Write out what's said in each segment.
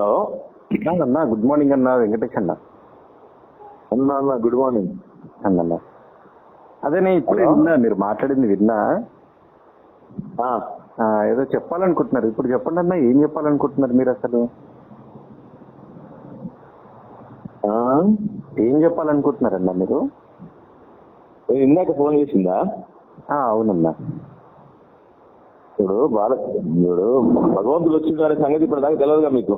Hello. అన్న good morning అన్న వెంకటేష్ అన్న. అన్నా అన్న గుడ్ మార్నింగ్. అన్న అదే నేను ఇప్పుడే? విన్నా మీరు మాట్లాడింది విన్నా. ఏదో చెప్పాలనుకుంటున్నారు. ఇప్పుడు చెప్పండి అన్న ఏం చెప్పాలనుకుంటున్నారు మీరు అసలు? ఆ, ఏం చెప్పాలనుకుంటున్నారన్న మీరు? ఇందాక ఫోన్ చేసిందా? అవునన్నా. ఇప్పుడు బాల ఇప్పుడు భగవంతుడు వచ్చిండు అనే సంగతి ఇప్పుడు దాకా తెలియదుగా మీకు?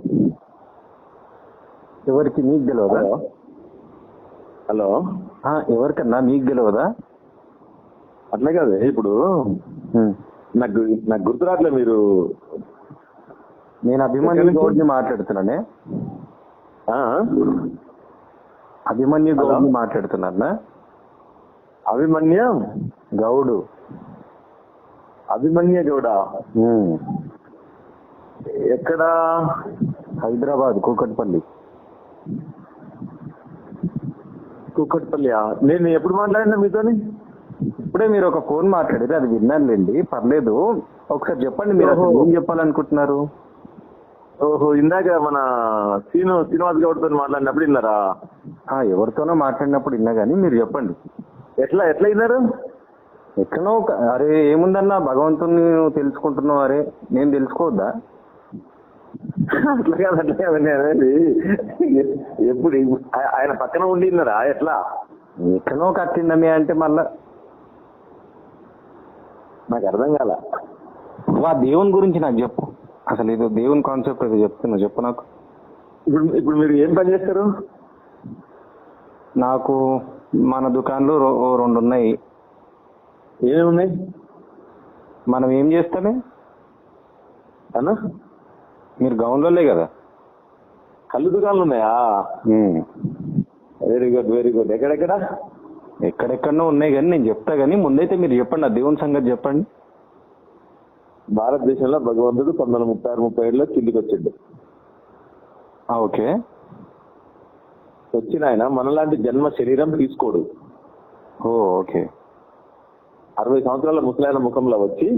ఎవరికి మీకు తెలియదా హలో? ఎవరికన్నా మీకు తెలియదా అట్లా కాదు ఇప్పుడు. నాకు నాకు గుర్తు రావట్లే మీరు. నేను అభిమన్యు? గౌడ్ని మాట్లాడుతున్నానే. ఆ, అభిమన్యు? గౌడ్ని మాట్లాడుతున్నా అభిమన్య? గౌడు. అభిమన్య గౌడ. ఎక్కడ? హైదరాబాద్ కూకట్పల్లి. కుక్కట్పల్లి నేను ఎప్పుడు మాట్లాడినా మీతోని? ఇప్పుడే మీరు ఒక ఫోన్ మాట్లాడారు అది విన్నానులేండి పర్లేదు. ఒకసారి చెప్పండి మీరు. ఏం చెప్పాలనుకుంటున్నారు? ఓహో ఇందాక మన సీను శ్రీనివాస్ గౌడ్తో మాట్లాడినప్పుడు విన్నారా? ఆ, ఎవరితోనో మాట్లాడినప్పుడు విన్నా కానీ మీరు చెప్పండి. ఎట్లా ఎట్లా విన్నారు? ఎక్కడో అరే ఏముందన్నా భగవంతుని నువ్వు తెలుసుకుంటున్నావు అరే నేను తెలుసుకోవద్దా? అట్లా కాదు అట్లా కాదు నేను అనేది ఎప్పుడు ఆయన పక్కన ఉండిన్నారా ఎట్లా? ఎక్కడో కట్టిందమ్మి అంటే మళ్ళా నాకు అర్థం కాల. వా దేవుని గురించి నాకు చెప్పు. అసలు ఇది దేవుని కాన్సెప్ట్ ఏదో చెప్తున్నా చెప్పు నాకు. ఇప్పుడు ఇప్పుడు మీరు ఏం పని చేస్తారు? నాకు మన దుకాణంలో రెండు ఉన్నాయి. ఏమేమి ఉన్నాయి మనం ఏం చేస్తామే? అన్న? మీరు గౌన్లోలే కదా. కళ్ళు దుకాణాలు ఉన్నాయా. వెరీ గుడ్ వెరీ గుడ్ ఎక్కడెక్కడ? ఎక్కడెక్కడనో ఉన్నాయి కానీ నేను చెప్తా కానీ ముందైతే మీరు చెప్పండి ఆ దేవుని సంగతి చెప్పండి. భారతదేశంలో భగవంతుడు పంతొమ్మిది వందల ముప్పై ఆరు ముప్పై ఏడులో కిందికి వచ్చిండు. ఓకే. వచ్చిన ఆయన మనలాంటి జన్మ శరీరం తీసుకోడు. ఓ ఓకే. అరవై సంవత్సరాల ముసలాయన ముఖంలో వచ్చి.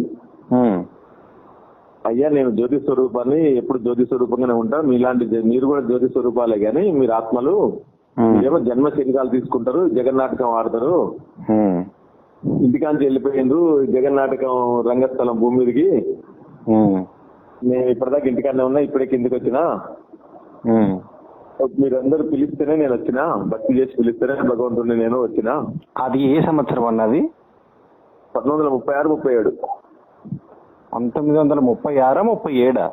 అయ్యా నేను జ్యోతి స్వరూపాన్ని ఎప్పుడు జ్యోతి స్వరూపంగానే ఉంటా మీలాంటి మీరు కూడా జ్యోతి స్వరూపాలే కానీ మీరు ఆత్మలు. మీరేమో జన్మ శరీరాలు తీసుకుంటారు జగన్నాటకం ఆడతారు ఉమ్. ఇంటికాంచి వెళ్ళిపోయిండ్రు జగన్నాటకం రంగస్థలం భూమి మీదకి. నేను ఇప్పటిదాకా ఇంటికాడనే ఉన్నా ఇప్పుడే కిందికి వచ్చినా. మీరందరూ పిలిస్తేనే నేను వచ్చినా భక్తి చేసి పిలిస్తేనే భగవంతుడిని నేను వచ్చినా అది ఏ సంవత్సరం అన్నది పంతొమ్మిది వందల ముప్పై ఆరు ముప్పై ఏడు. పంతొమ్మిది వందల ముప్పై ఆరా ముప్పై ఏడా?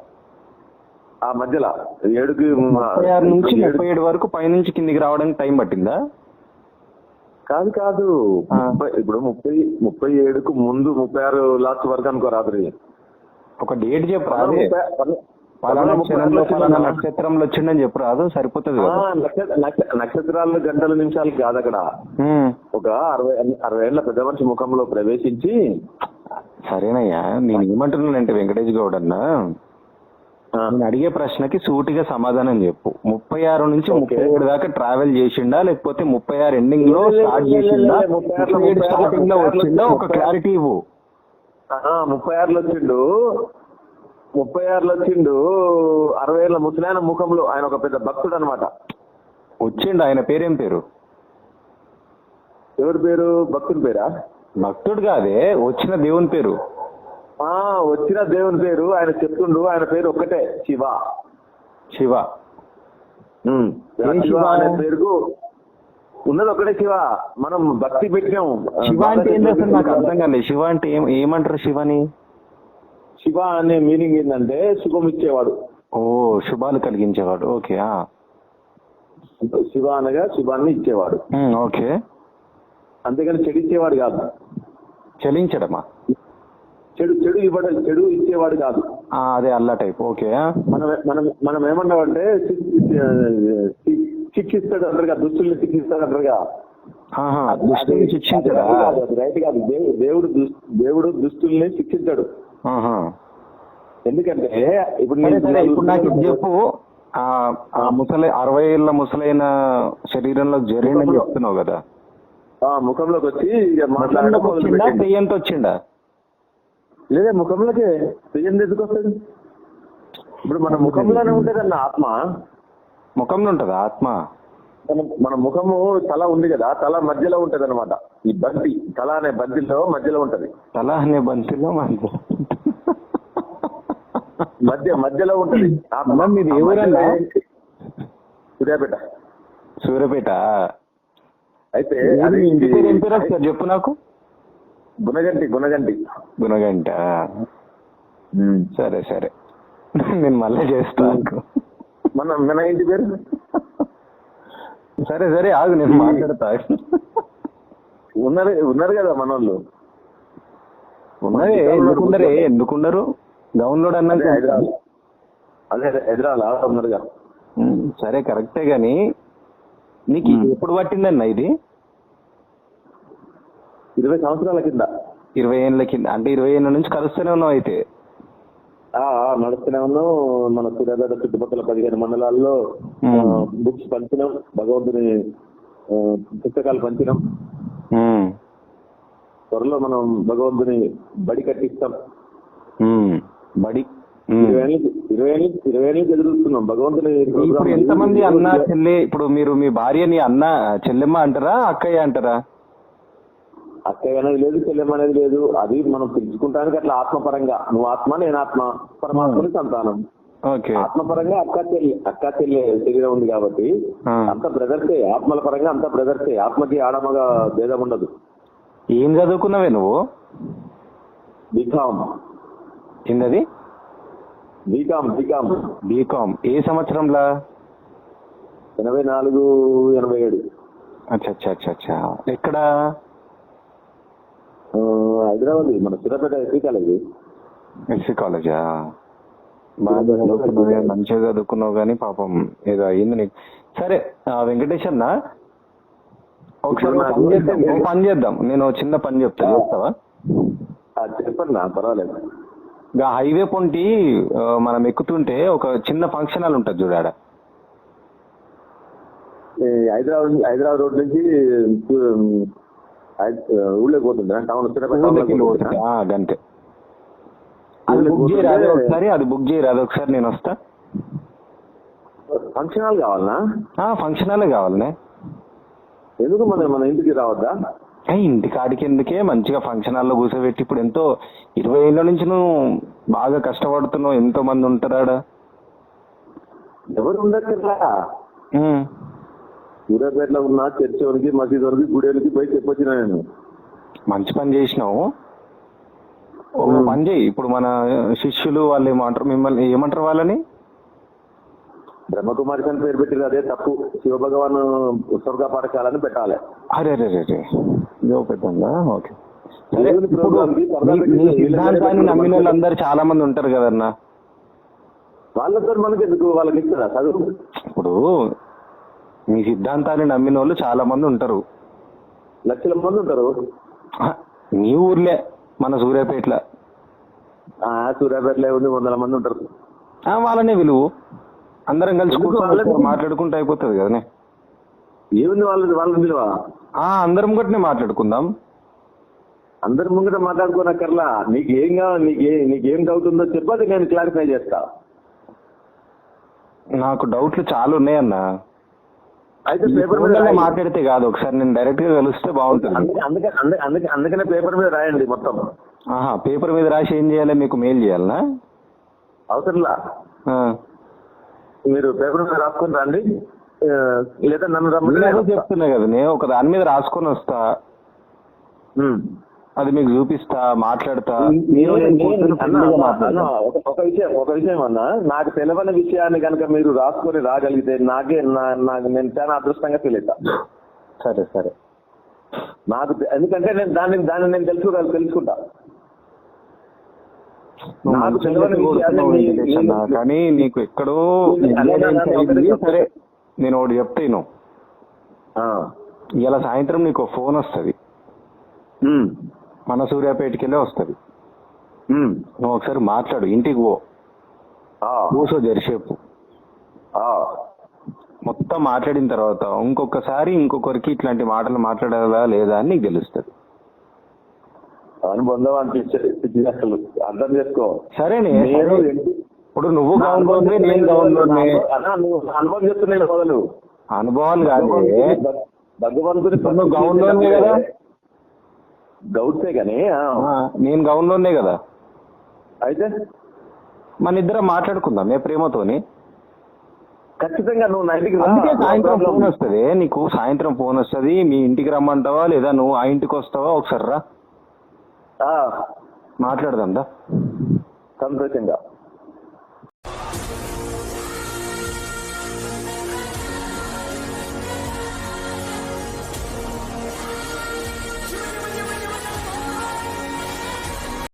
ఆ మధ్యలో ఏడుకి ముప్పై ఆరు నుంచి ముప్పై ఏడు వరకు పైనుంచి కిందికి రావడానికి టైం పట్టిందా? కాదు కాదు. ముప్పై ఇప్పుడు ముప్పై ముప్పై ఏడుకు ముందు ముప్పై ఆరు లాస్ట్ వరకు అనుకో రాత్రి. ఒక డేట్ చెప్పు పలానా క్షణంలో పలానా. నక్షత్రంలో వచ్చిందని చెప్పు రాదు? సరిపోతుంది నక్షత్రాలు గంటల నిమిషాలు కాదు అక్కడ. ఒక అరవై అరవై ఏళ్ళ పెద్ద మనిషి ముఖంలో ప్రవేశించి సరేనయ్యా నేను ఏమంటున్నానంటే వెంకటేష్ గౌడ్ అన్న నేను అడిగే ప్రశ్నకి సూటిగా సమాధానం చెప్పు. ముప్పై ఆరు నుంచి. ముప్పై ఏడు దాకా ట్రావెల్ చేసిండా లేకపోతే ముప్పై ఆరు ఎండింగ్లో స్టార్ట్ చేసిండా ముప్పై ఏడు ఆరులో, స్టార్టింగ్లో వచ్చిందా ఒక ఆరు- క్లారిటీ ఇవ్వు. ముప్పై ఆరులో వచ్చిండు. ముప్పై ఆరులో వచ్చిండు అరవై ఏళ్ళ ముసలాయన ముఖంలో ఆయన ఒక పెద్ద భక్తుడు అనమాట వచ్చిండు ఆయన పేరేం పేరు? ఎవరి పేరు? భక్తుడి పేరా? భక్తుడు కాదే వచ్చిన దేవుని పేరు. ఆ వచ్చిన దేవుని పేరు ఆయన చెప్తుండు ఆయన పేరు ఒక్కటే శివ. శివ. ఏం శివ? అనే పేరుకు ఉన్నది ఒకటే శివ. మనం భక్తి పెట్టినాం. శివ అంటే అసలు నాకు అర్థం కాలేదు. శివ అంటే ఏం ఏమంటారు శివని? శివ అనే మీనింగ్ ఏంటంటే శుభం ఇచ్చేవాడు. ఓ శుభాలు కలిగించేవాడు. ఓకే ఆ. శివ అనగా శుభాన్ని ఇచ్చేవాడు. ఓకే. అంతేగాని చెడు ఇచ్చేవాడు కాదు. చలించడమా? చెడు చెడు ఇవ్వడం చెడు ఇచ్చేవాడు కాదు. అదే అల్లా టైప్ ఓకే. మనం మనం మనం ఏమన్నామంటే శిక్షిస్తాడు అంటారుగా దుస్తుల్ని శిక్షిస్తాడు అంటారుగా. దుష్టుని శిక్షించడా? రైట్ కాదు దేవు- దేవుడు దేవుడు దుస్తుల్ని శిక్షించాడు. ఎందుకంటే ఇప్పుడు ఇప్పుడు నాకు చెప్పు. ఆ ముసలి అరవై ఏళ్ళ ముసలైన శరీరంలో జరిగిందని చెప్తున్నావు కదా. ఆ ముఖంలోకి వచ్చి మాట్లాడడం. దెయ్యంతో వచ్చిండా లేదా ముఖంలోకి. దెయ్యం ఎందుకు వస్తాడు ఇప్పుడు మన ముఖంలోనే ఉంటదన్న ఆత్మ. ముఖంలో ఉంటదా? ఆత్మ. మన ముఖము తల ఉంది కదా తల మధ్యలో ఉంటది అనమాట ఈ బంతి తల అనే బంతిలో మధ్యలో ఉంటది. తల అనే బంతిలో మంచి మధ్య మధ్యలో ఉంటది. ఊరన్నా? మధ్యలో సూర్యాపేట. సూర్యపేట? అయితే చెప్పు నాకు. గుణగంటి గుణగంటి. గుణగంట. సరే సరే. నేను మళ్ళీ చేస్తా. మన మన ఇంటి పేరు? సరే సరే ఆగు నేను మాట్లాడతా. ఉన్నారు ఉన్నారు కదా మన వాళ్ళు ఉన్నదే ఎందుకున్నారు ఎందుకున్నారు డౌన్లోడ్ హైదరాబాద్. అదే ఉన్నారుగా. సరే కరెక్టే గాని నీకు. ఎప్పుడు పట్టిందన్న ఇది? ఇరవై సంవత్సరాల కింద. ఇరవై ఏళ్ళ కింద అంటే ఇరవై ఏళ్ళ నుంచి కలుస్తూనే ఉన్నావు అయితే. నడుస్తూనే ఉన్నాం. మన సూర్యాపేట చుట్టుపక్కల పదిహేను మండలాల్లో. బుక్స్ పంచినాం. భగవంతుని పుస్తకాలు పంచినాం. త్వరలో మనం భగవంతుని బడి కట్టిస్తాం. బడి. ఇప్పుడు ఎంతమంది అన్న చెల్లి ఇప్పుడు మీరు మీ భార్యని అన్న చెల్లెమ్మ అంటారా అక్కయ్య అంటారా? అక్కయ్య అనేది లేదు చెల్లెమ్మ అనేది లేదు. అది మనం తెలుసుకుంటానికి అట్లా ఆత్మపరంగా. నువ్వు ఆత్మ నేను ఆత్మ. పరమాత్మని సంతానం. ఓకే. ఆత్మపరంగా అక్క చెల్లి అక్క చెల్లి శరీరం ఉంది కాబట్టి. అంత బ్రదర్సే ఆత్మల పరంగా అంత బ్రదర్సే ఆత్మకి ఆడమగా భేదం ఉండదు. ఏం చదువుకున్నావే నువ్వు? బీకామ్ ఏందది? బీకామ్ బీకామ్ బీకామ్ ఏ సంవత్సరంలా? ఎనభై నాలుగు ఎనభై ఏడు. అచ్చా అచ్చా అచ్చా అచ్చా. ఎక్కడ? హైదరాబాద్ మన సూర్యాపేట ఎస్సీ కాలేజ్ ఎస్సీ కాలేజా మంచిగా చదువుకున్నావు కానీ పాపం ఏదో అయింది నీకు. సరే వెంకటేష్ అన్న? ఒకసారి ఒక పని చేద్దాం నేను చిన్న పని చెప్తా చేస్తావా? చెప్పండి పర్వాలేదు. ఇంకా హైవే పొంటి మనం ఎక్కుతుంటే ఒక చిన్న ఫంక్షన్ హాల్ ఉంటుంది చూడాడ హైదరాబాద్ హైదరాబాద్ రోడ్ నుంచి ఊళ్ళోకి పోతుందా టౌన్ గంతే అది బుక్ చేయరాదు ఒకసారి అది బుక్ చేయరాదు ఒకసారి నేను వస్తా ఫంక్షన్ హాల్ కావాలనా ఆ ఫంక్షన్ హాలే కావాలనే ఎందుకు మన మన ఇంటికి రావద్దా ఇంటి కాడికి ఎందుకే మంచిగా ఫంక్షన్ హాల్లో కూర్చోబెట్టి ఇప్పుడు ఎంతో ఇరవై ఏళ్ళ నుంచి నువ్వు బాగా కష్టపడుతున్నావు ఎంతో మంది ఉంటారాడ ఎవరు ఉండక్కర్లా. సూర్యాపేటలో ఉన్న చర్చి వరకు మసీద్ వరకు గుడి వరకు పోయి చెప్పొచ్చిన నేను. మంచి పని చేసినావు. ఒక పని చేయి. ఇప్పుడు మన శిష్యులు వాళ్ళు ఏమంటారు? మిమ్మల్ని ఏమంటారు వాళ్ళని? బ్రహ్మకుమారి అని పేరు పెట్టింది అదే తప్పు. శివభగవాన్ ఉత్సర్గ పాఠశాలని పెట్టాలి. అరే అరే అరే ఇదో పెద్దంగా ఓకే. సిద్ధాంతాన్ని నమ్మిన వాళ్ళందరూ చాలా మంది ఉంటారు కదన్నా. వాళ్ళతో మనకి ఎందుకు వాళ్ళకి ఇస్తారా? చదువు? ఇప్పుడు మీ సిద్ధాంతాన్ని నమ్మిన వాళ్ళు చాలా మంది ఉంటారు. లక్షల మంది ఉంటారు. నీ ఊర్లే మన సూర్యాపేటలో. ఆ సూర్యాపేటలో ఉంది వందల మంది ఉంటారు. ఆ, వాళ్ళనే విలువు. అందరం కలిసి మాట్లాడుకుంటే అయిపోతుంది కదనే? ఏముంది వాళ్ళది? వాళ్ళ విలువ. ఆ అందరం కూడా మాట్లాడుకుందాం. అందరి ముంగట మాట్లాడుకోనక్కర్లా. నీకు ఏం కావాలి? నీకు ఏ నీకు డౌట్ ఉందో చెప్పది నేను క్లారిఫై చేస్తా. నాకు డౌట్లు చాలా ఉన్నాయన్న అయితే పేపర్ మీద. మాట్లాడితే కాదు ఒకసారి నేను డైరెక్ట్గా కలిస్తే బాగుంటుంది అందుకే అందుకే అందుకే- అందుకే అందుకనే పేపర్ మీద రాయండి మొత్తం ఆహా పేపర్ మీద రాసి ఏం చేయాలి మీకు మెయిల్ చేయాలనా అవసరంలా. మీరు పేపర్ మీద రాసుకొని రండి లేదా నన్ను వస్తా. చెప్తున్నా కదా నేను ఒక దాని మీద రాసుకొని వస్తా. అది మీకు చూపిస్తా మాట్లాడతా. నేను- అన్న, ఒక- ఒక విషయం ఒక విషయం అన్న. నాకు తెలియని విషయాన్ని కనుక మీరు రాసుకొని రాగలిగితే నాకే నా- నాకు నేను చాలా అదృష్టంగా ఫీల్ అవుతా. సరే సరే. నాకు తె- ఎందుకంటే నేను దాన్ని దాన్ని నేను తెలుసు తెలుసుకుంటా. నువ్వు నాకు తెలియని విషయాన్ని కోరుతున్నావు నీ- వెంకటేష్ అన్న. నీ- కానీ నీకు ఎక్కడో నీ- సరే నేను ఒకటి చెప్తాను. ఆ. ఇలా సాయంత్రం నీకు ఫోన్ వస్తుంది. ఉమ్. మన సూర్యాపేటకి వెళ్ళే వస్తుంది. నువ్వు ఒకసారి మాట్లాడు ఇంటికి పో. కూర్చో జరిసేపు. ఆ. మొత్తం మాట్లాడిన తర్వాత ఇంకొకసారి ఇంకొకరికి ఇట్లాంటి మాటలు మాట్లాడాలా లేదా అని నీకు తెలుస్తుంది. అనుబంధం అనిపించే అసలు అర్థం చేసుకో. సరేనే ఇప్పుడు నువ్వు గౌన్లోనే నేను గౌన్లోనే అన్నా నువ్వు అనుభవం చెప్తున్నాను మొదలు అనుభవాలు కాదు. భగవంతుని ఇప్పుడు నువ్వు గౌన్లోనే కదా? గౌడ్సే కానీ నేను గౌన్లోనే కదా. అయితే? మన ఇద్దరం మాట్లాడుకుందాం ఏ ప్రేమతోని. ఖచ్చితంగా నువ్వు నా ఇంటికి. అందుకే సాయంత్రం. ఫోన్ వస్తుంది. నీకు సాయంత్రం ఫోన్ వస్తుంది మీ ఇంటికి రమ్మంటావా లేదా నువ్వు ఆ ఇంటికి వస్తావా? ఒకసారి రా. ఆ, మాట్లాడదాం దా. సంతోషంగా.